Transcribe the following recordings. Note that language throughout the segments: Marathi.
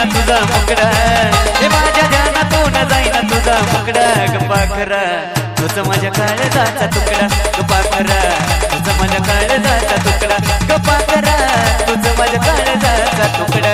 जाईना तुझा मुकडा हे माझ्या ध्यानातून जाईना तुझा मुकडा गप्पा खरा तुझं म्हणजे माझ्या काळजाचा तुकडा. गप्पा खरा तुझं म्हणजे माझ्या काळजाचा तुकडा. गप्पा खरा तुझं म्हणजे माझ्या काळजाचा तुकडा.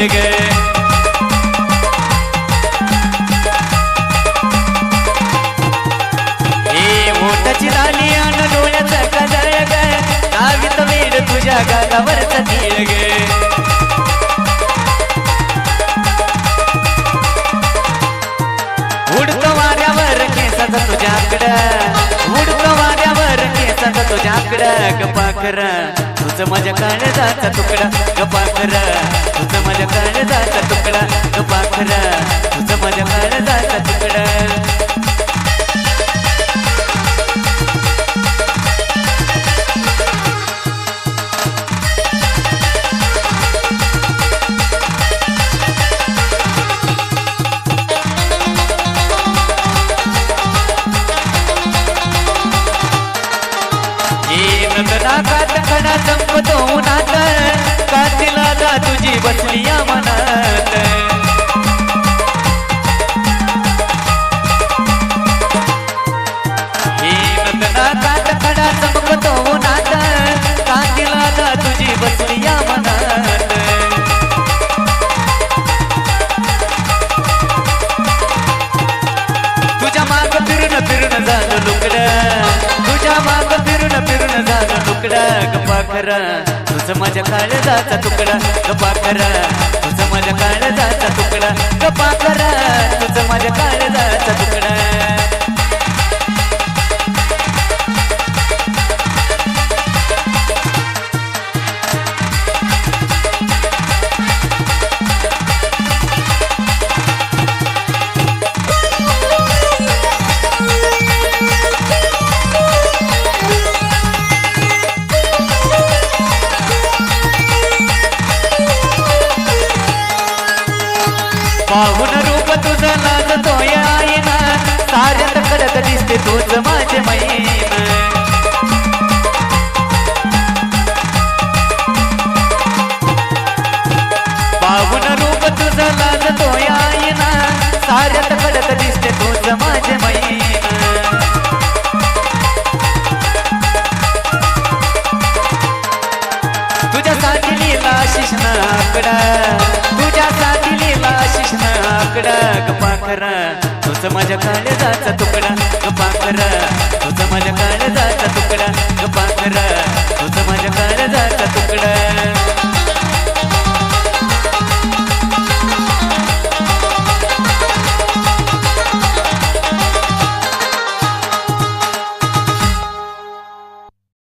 ग. ए ओठाची लाली अन डोळ्याचं काजळ ग. लावित वेळ तुझ्या गालावरचा तीळ ग. उडतो वाऱ्यावर केसाचा तुझ्याकडं. उडतो वाऱ्यावर केसाचा तुझ्याकडं गप्पा खरा तुझं माझ्या काळजाचा तुकडा. गप्पा खरा तुझं माझ्या काळजाचा तुकडा. गप्पा खरा तुझं माझ्या काळजाचा तुकडा. तुकडा गप्पा खरा तुझं माझ्या काळजाचा तुकडा गप्पा खरा तुझं माझ्या काळजाचा तुकडा गप्पा खरा तुझं आकडा. तुझ्यासाठी लिहिला शिष्ण आकडा. गप्पा खरा तुझं माझ्या काळजाचा तुकडा. गप्पा खरा तुझं माझ्या काळजाचा तुकडा. गप्पा खरा